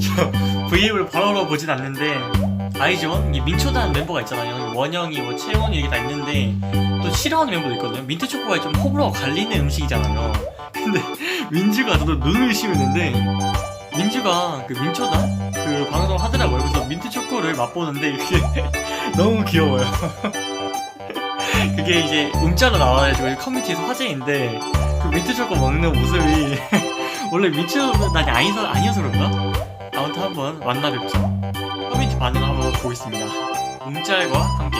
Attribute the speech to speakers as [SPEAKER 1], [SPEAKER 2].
[SPEAKER 1] 저 V앱을 바로바로 보진 않는데? 이 민초단 멤버가 있잖아요. 원영이, 뭐 채원이 이렇게 다 있는데 또 싫어하는 멤버도 있거든요. 민트 초코가 좀 호불호가 갈리는 음식이잖아요. 근데 민주가 저도 눈을 의심했는데 민주가 그 민초단 그 방송 하더라고요. 그래서 민트 초코를 맛보는데 그게 너무 귀여워요. 그게 이제 문자로 나와가지고 커뮤니티에서 화제인데 그 민트 초코 먹는 모습이 원래 민초단이 아니서 아니어서 그런가? 아무튼 한번 만나 뵙죠. 커뮤니티 반응 한번 보겠습니다. 웅짤과 함께.